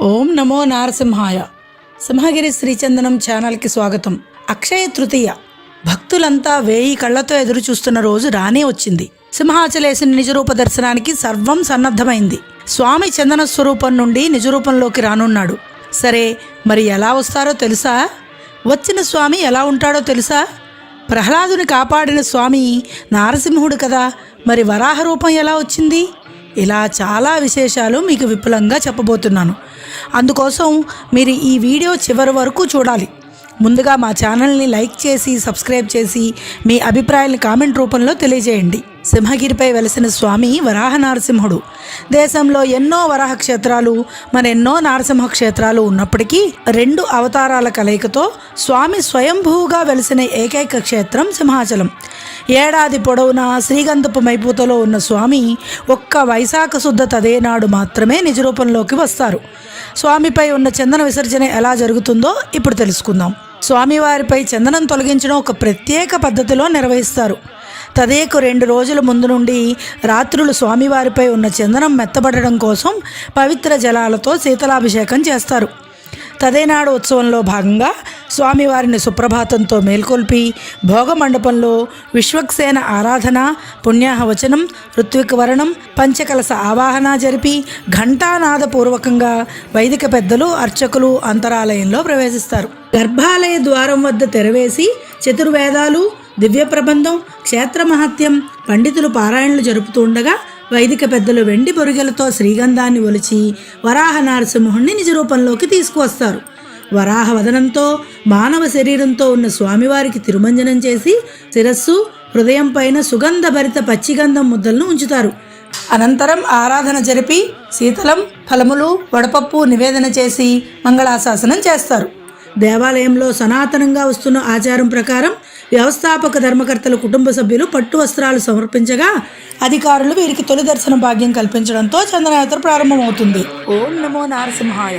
ఓం నమో నారసింహాయ. సింహగిరి శ్రీచందనం ఛానల్కి స్వాగతం. అక్షయ తృతీయ. భక్తులంతా వేయి కళ్ళతో ఎదురు చూస్తున్న రోజు రానే వచ్చింది. సింహాచలేసిన నిజరూప దర్శనానికి సర్వం సన్నద్ధమైంది. స్వామి చందన స్వరూపం నుండి నిజరూపంలోకి రానున్నాడు. సరే మరి ఎలా వస్తారో తెలుసా? వచ్చిన స్వామి ఎలా ఉంటాడో తెలుసా? ప్రహ్లాదుని కాపాడిన స్వామి నారసింహుడు కదా. మరి వరాహ రూపం ఎలా వచ్చింది? ఇలా చాలా విశేషాలు మీకు విపులంగా చెప్పబోతున్నాను. అందుకోసం మీరు ఈ వీడియో చివరి వరకు చూడాలి. ముందుగా మా ఛానల్ని లైక్ చేసి సబ్స్క్రైబ్ చేసి మీ అభిప్రాయాన్ని కామెంట్ రూపంలో తెలియజేయండి. సింహగిరిపై వెలసిన స్వామి వరాహ నరసింహుడు. దేశంలో ఎన్నో వరాహ క్షేత్రాలు మరెన్నో నరసింహ క్షేత్రాలు ఉన్నప్పటికీ రెండు అవతారాల కలయికతో స్వామి స్వయంభూగా వెలిసిన ఏకైక క్షేత్రం సింహాచలం. ఏడాది పొడవునా శ్రీగంధపు మైపూతలో ఉన్న స్వామి ఒక్క వైశాఖ శుద్ధ తదేనాడు మాత్రమే నిజరూపంలోకి వస్తారు. స్వామిపై ఉన్న చందన విసర్జన ఎలా జరుగుతుందో ఇప్పుడు తెలుసుకుందాం. స్వామివారిపై చందనం తొలగించడం ఒక ప్రత్యేక పద్ధతిలో నిర్వహిస్తారు. తదేకు రెండు రోజుల ముందు నుండి రాత్రులు స్వామివారిపై ఉన్న చందనం మెత్తబడడం కోసం పవిత్ర జలాలతో శీతలాభిషేకం చేస్తారు. తదేనాడు ఉత్సవంలో భాగంగా స్వామివారిని సుప్రభాతంతో మేల్కొల్పి భోగ మండపంలో విశ్వక్సేన ఆరాధన పుణ్యాహవచనం ఋత్విక వరణం పంచకలస ఆవాహన జరిపి ఘంటానాదపూర్వకంగా వైదిక పెద్దలు అర్చకులు అంతరాలయంలో ప్రవేశిస్తారు. గర్భాలయ ద్వారం వద్ద తెరవేసి చతుర్వేదాలు దివ్య ప్రబంధం క్షేత్ర మహత్యం పండితులు పారాయణలు జరుపుతూ ఉండగా వైదిక పెద్దలు వెండి బొరిగెలతో శ్రీగంధాన్ని ఒలిచి వరాహ నరసింహుణ్ణి నిజ రూపంలోకి తీసుకువస్తారు. వరాహ వదనంతో మానవ శరీరంతో ఉన్న స్వామివారికి తిరుమంజనం చేసి శిరస్సు హృదయం పైన సుగంధభరిత పచ్చిగంధం ముద్దలను ఉంచుతారు. అనంతరం ఆరాధన జరిపి శీతలం ఫలములు వడపప్పు నివేదన చేసి మంగళాశాసనం చేస్తారు. దేవాలయంలో సనాతనంగా వస్తున్న ఆచారం ప్రకారం వ్యవస్థాపక ధర్మకర్తల కుటుంబ సభ్యులు పట్టు వస్త్రాలు సమర్పించగా అధికారులు వీరికి తొలి దర్శన భాగ్యం కల్పించడంతో చందనయాత్ర ప్రారంభమవుతుంది. ఓం నమో నారసింహాయ.